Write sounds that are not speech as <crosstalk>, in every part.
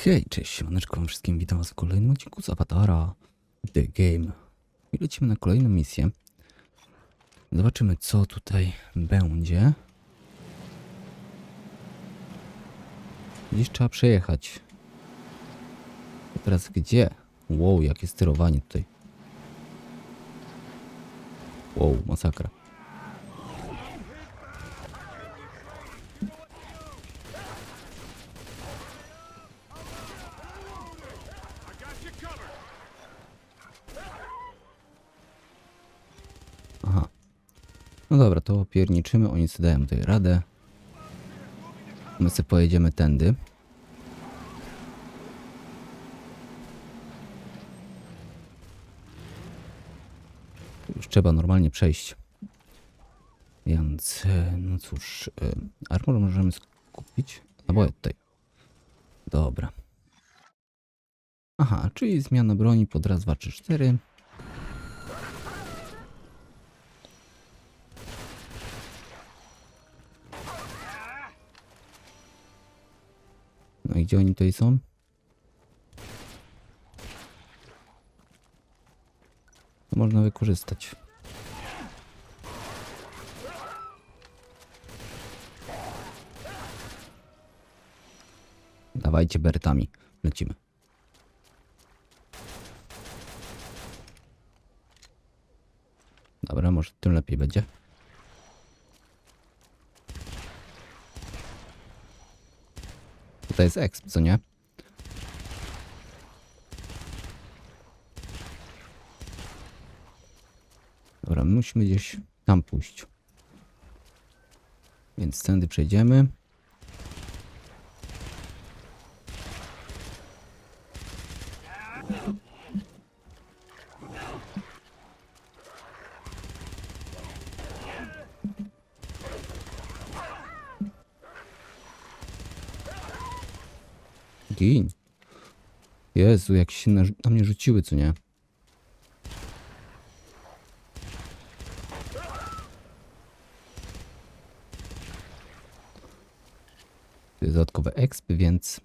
Hej, cześć, siemaneczko wszystkim, witam was w kolejnym odcinku z Avatara The Game. I lecimy na kolejną misję. Zobaczymy, co tutaj będzie. Gdzieś trzeba przejechać. A teraz gdzie? Wow, jakie sterowanie tutaj. Wow, masakra. Aha. No dobra, to opierniczymy, oni sobie dają tutaj radę. My sobie pojedziemy tędy. Już trzeba normalnie przejść. Więc, e, no cóż, e, armor możemy skupić. Albo tutaj. Dobra. Aha, czyli zmiana broni pod raz, dwa, trzy, cztery. No i gdzie oni tutaj są? To można wykorzystać. Dawajcie bertami. Lecimy. Dobra, może tym lepiej będzie. Tutaj jest exp, co nie? Dobra, my musimy gdzieś tam pójść. Więc tędy przejdziemy. Gin. Jezu, jak się na, na mnie rzuciły, co nie? Dodatkowe exp, więc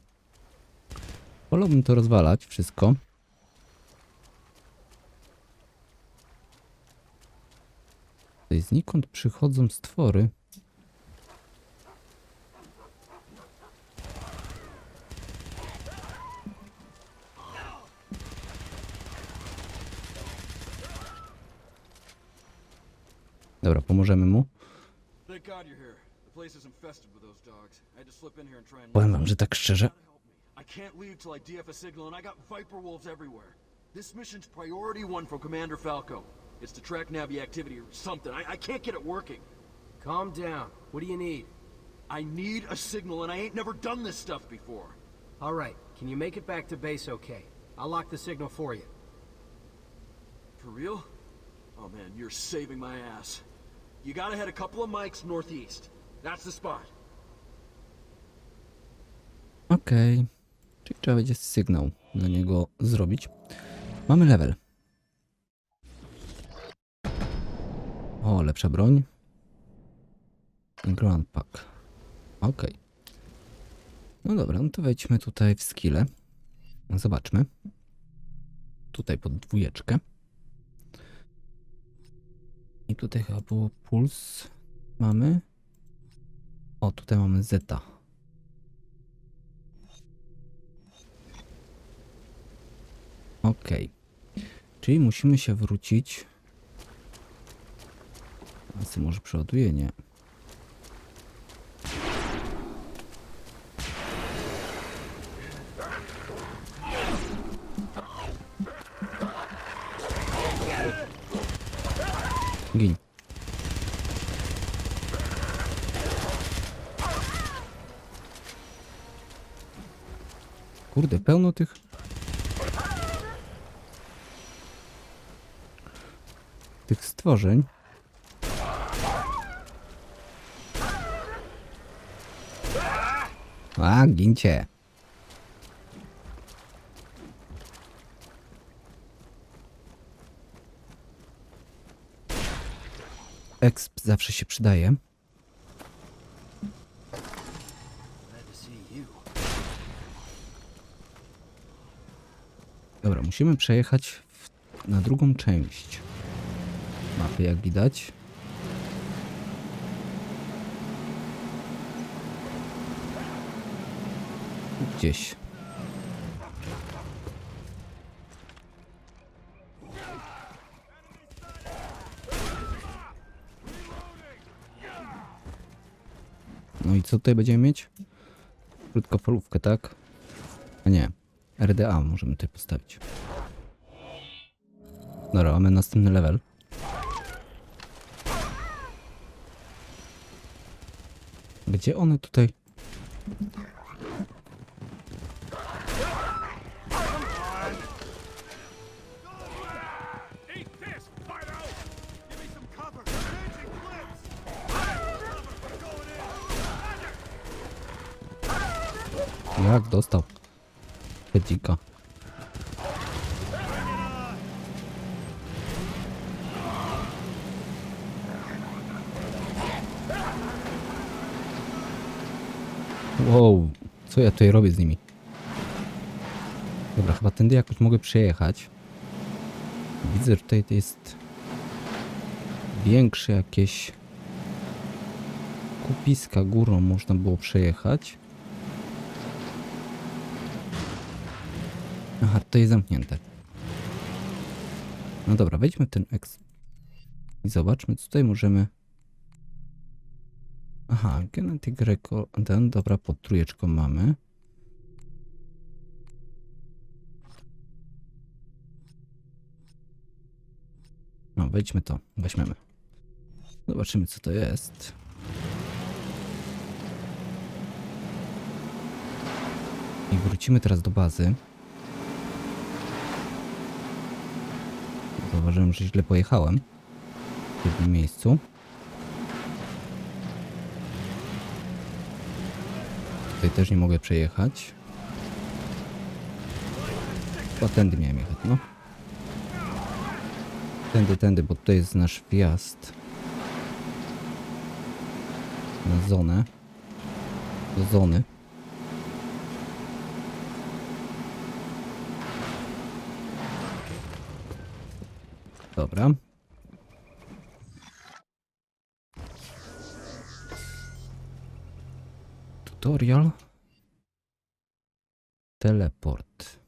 wolałbym to rozwalać wszystko. Znikąd przychodzą stwory. And try and Powiem wam, że tak szczerze, I can't leave till I DF a signal, and I got Viper Wolves everywhere. This mission's priority one from Commander Falco. It's to track Navi activity or something. I, I can't get it working. Calm down. What do you need? I need a signal, and I ain't never done this stuff before. All right. Can you make it back to base okay? I'll lock the signal for you. For real? Oh man, you're saving my ass. You gotta head a couple of mics northeast. That's the spot. Okej. Czyli trzeba będzie sygnał dla niego zrobić. Mamy level. O, lepsza broń. Grand Pack. Okej. No dobra, no to wejdźmy tutaj w skille. Zobaczmy. Tutaj pod dwójeczkę. I tutaj chyba było puls. Mamy. O, tutaj mamy zeta. Okej. Czyli musimy się wrócić. A co może przeładuje? Nie. Gin. Kurde, pełno tych tych stworzeń. A, gincie. Exp zawsze się przydaje. Glad to see you. Dobra, musimy przejechać w, na drugą część mapy, jak widać. Gdzieś. No i co tutaj będziemy mieć? Krótkofalówkę, tak? A nie. RDA możemy tutaj postawić. Dobra, mamy następny level. Gdzie one tutaj? Jak dostał? Dzika. Wow, co ja tutaj robię z nimi? Dobra, chyba tędy jakoś mogę przejechać. Widzę, że tutaj jest większe jakieś kupiska górą można było przejechać. Aha, to jest zamknięte. No dobra, wejdźmy w ten eks... I zobaczmy, co tutaj możemy... Aha, Genetic Record... Ten, dobra, pod trójeczką mamy. No, wejdźmy to, weźmiemy. Zobaczymy, co to jest. I wrócimy teraz do bazy. Zauważyłem, że źle pojechałem w jednym miejscu. Tutaj też nie mogę przejechać. Chyba tędy miałem jechać, no. Tędy, tędy, bo tutaj jest nasz wjazd na zonę. Do zony. Dobra. Tutorial. Teleport.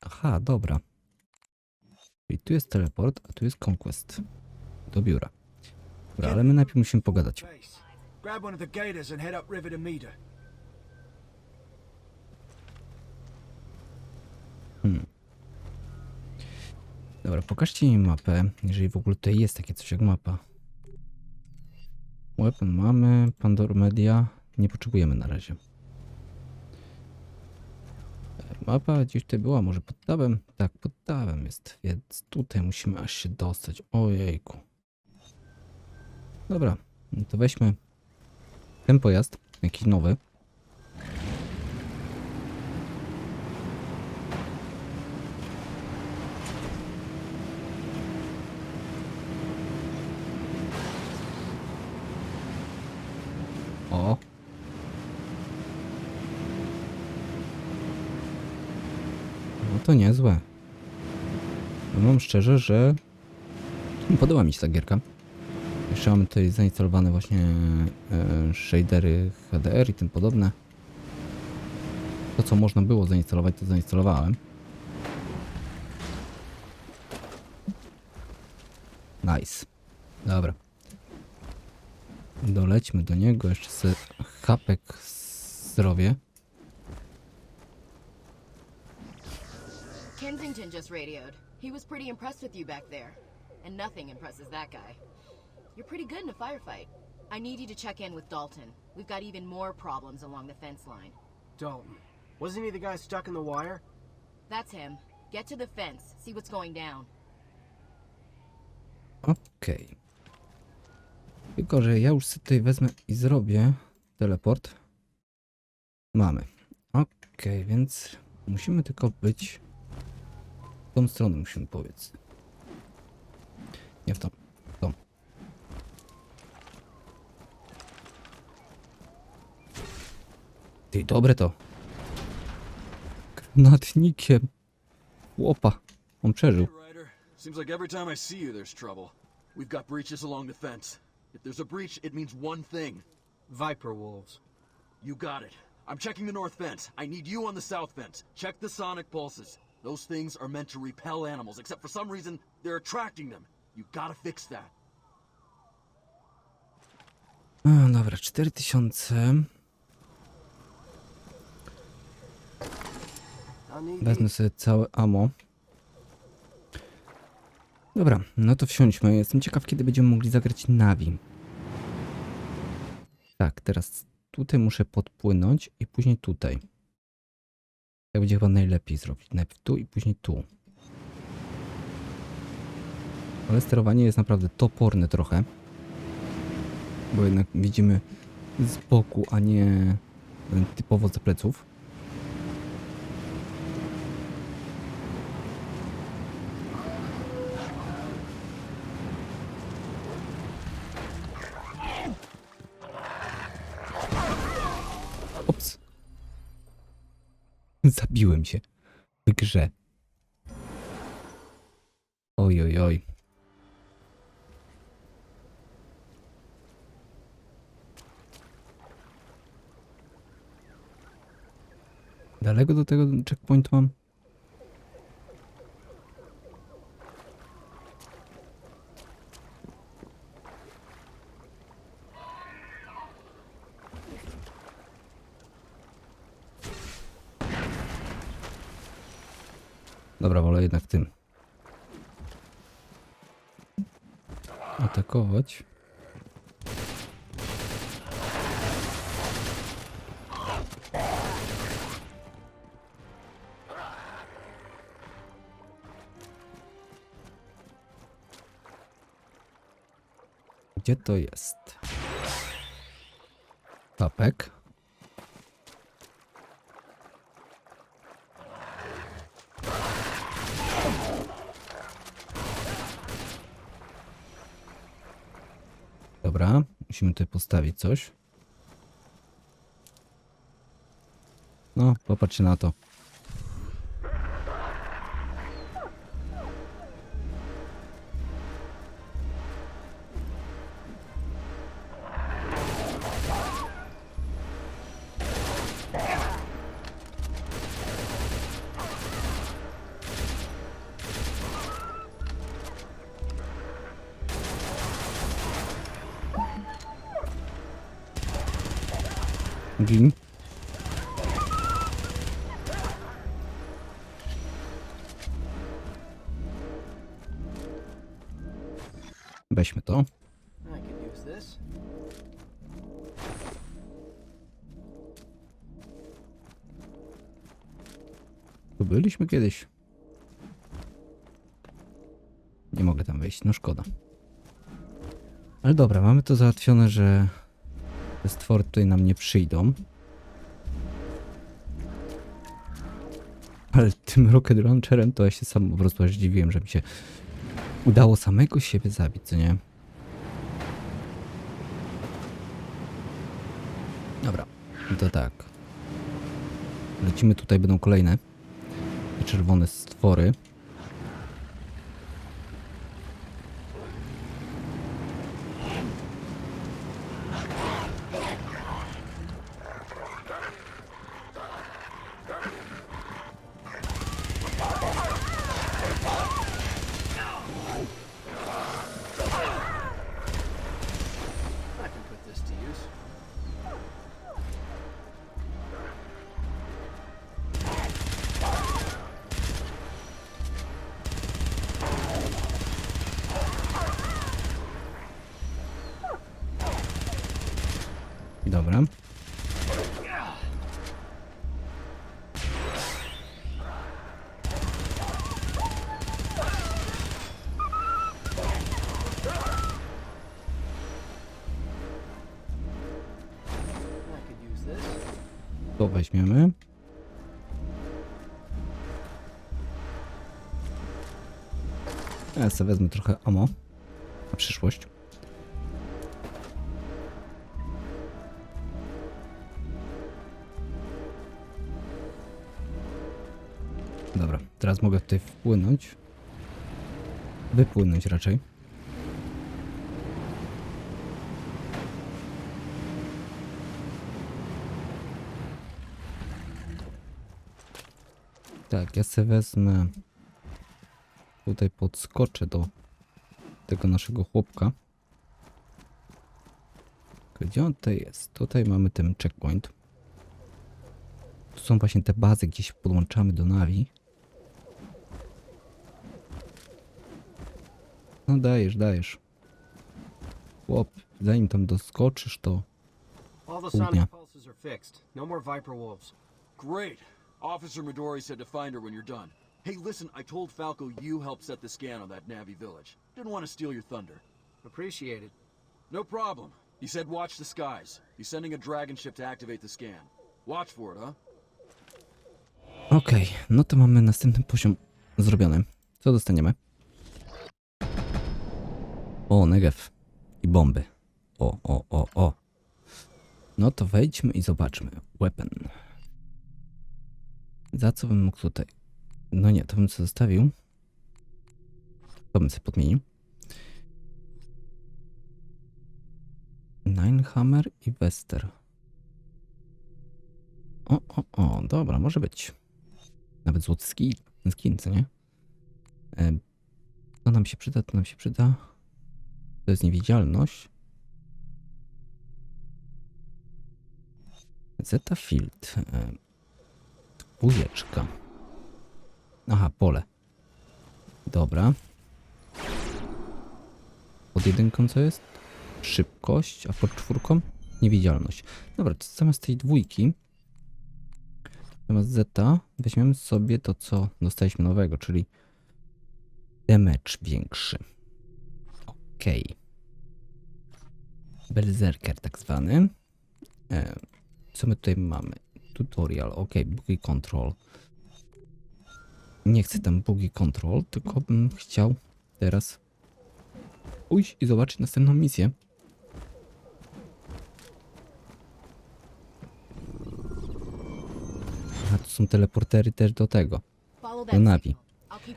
Aha, dobra. Czyli tu jest teleport, a tu jest conquest. Do biura. Dobra, ale my najpierw musimy pogadać. Dobra, pokażcie mi mapę, jeżeli w ogóle tutaj jest takie coś jak mapa. Weapon mamy, Pandora Media nie potrzebujemy na razie. Mapa gdzieś tutaj była, może pod tabem? Tak, pod tabem jest, więc tutaj musimy aż się dostać. Ojejku. Dobra, no to weźmy ten pojazd, jakiś nowy. O. No to niezłe. Powiem szczerze, że podoba mi się ta gierka. Jeszcze mamy tutaj zainstalowane właśnie e, shadery HDR i tym podobne. To co można było zainstalować, to zainstalowałem. Nice. Dobra. Dolećmy do niego, jeszcze se hapek zdrowie. Kensington just radioed. He was pretty impressed with you back there. And nothing impresses that guy. You're pretty good in a firefight. I need you to check in with Dalton. We've got even more problems along the fence line. Dalton. Wasn't he the guy stuck in the wire? That's him. Get to the fence, see what's going down. Okej. Tylko, że ja już sobie tutaj wezmę i zrobię teleport. Mamy. Okej, więc musimy tylko być tą stronę musimy powiedz. Nie w tą. W tą. Ty, dobre to. Granatnikiem. Łopa. On przeżył. Seems like every time I see you, there's trouble. We've got breaches along the fence. If there's a breach, it means one thing. Viper wolves. You got it. I'm checking the north fence. I need you on the south fence. Check the sonic pulses. Those things are meant to repel animals, except for some reason, they're attracting them. You gotta fix that. A, dobra, 4000. I'll need Wezmę sobie całe ammo. Dobra, no to wsiądźmy. Jestem ciekaw, kiedy będziemy mogli zagrać Navi. Tak, teraz tutaj muszę podpłynąć i później tutaj. Tak będzie chyba najlepiej zrobić. Najpierw tu i później tu. Ale sterowanie jest naprawdę toporne trochę. Bo jednak widzimy z boku, a nie e, typowo za pleców. <laughs> Zabiłem się w grze. Oj, oj, oj. Daleko do tego checkpointu mam? Dobra, wolę jednak tym. Atakować. Gdzie to jest? Papek. Dobra, musimy tutaj postawić coś. No, popatrzcie na to. Gin. Weźmy to. Tu byliśmy kiedyś. Nie mogę tam wejść, no szkoda. Ale dobra, mamy to załatwione, że te stwory tutaj nam nie przyjdą. Ale tym Rocket Launcherem to ja się sam po prostu aż dziwiłem, że mi się udało samego siebie zabić, co nie? Dobra, to tak. Lecimy tutaj, będą kolejne czerwone stwory. Dobra. To weźmiemy. Ja sobie wezmę trochę ammo na przyszłość. Teraz mogę tutaj wpłynąć. Wypłynąć raczej. Tak, ja sobie wezmę. Tutaj podskoczę do tego naszego chłopka. Gdzie on tutaj jest? Tutaj mamy ten checkpoint. Tu są właśnie te bazy, gdzieś podłączamy do Navi. No dajesz, dajesz. Chłop, zanim tam doskoczysz, to All the Pół dnia. sonic pulses are fixed. No more Viper Wolves. Great. Officer Midori said to find her when you're done. Hey, listen, I told Falco you helped set the scan on that Navi village. Didn't want to steal your thunder. Appreciate it. No problem. He said watch the skies. He's sending a dragon ship to activate the scan. Watch for it, huh? Okej, no to mamy następny poziom zrobiony. Co dostaniemy? O, negev. I bomby. O, o, o, o. No to wejdźmy i zobaczmy. Weapon. Za co bym mógł tutaj? No nie, to bym sobie zostawił. To bym sobie podmienił. Ninehammer i Wester. O, o, o, dobra, może być. Nawet złoty skin, skin co nie? E, to nam się przyda, to nam się przyda. To jest niewidzialność. Zeta Field. E, dwójeczka. Aha, pole. Dobra. Pod jedynką co jest? Szybkość, a pod czwórką? Niewidzialność. Dobra, to zamiast tej dwójki Zamiast zeta weźmiemy sobie to, co dostaliśmy nowego, czyli damage większy. Okej. Berserker tak zwany. E, co my tutaj mamy? Tutorial, ok, bugi control. Nie chcę tam bugi control, tylko bym chciał teraz pójść i zobaczyć następną misję. A tu są teleportery też do tego. Do Navi.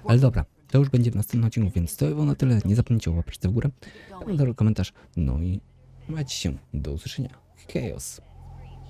Ale dobra, to już będzie w następnym odcinku, więc to było na tyle. Nie zapomnijcie o łapeczce w górę, komentarz, komentarz. No i trzymajcie się. Do usłyszenia. Chaos.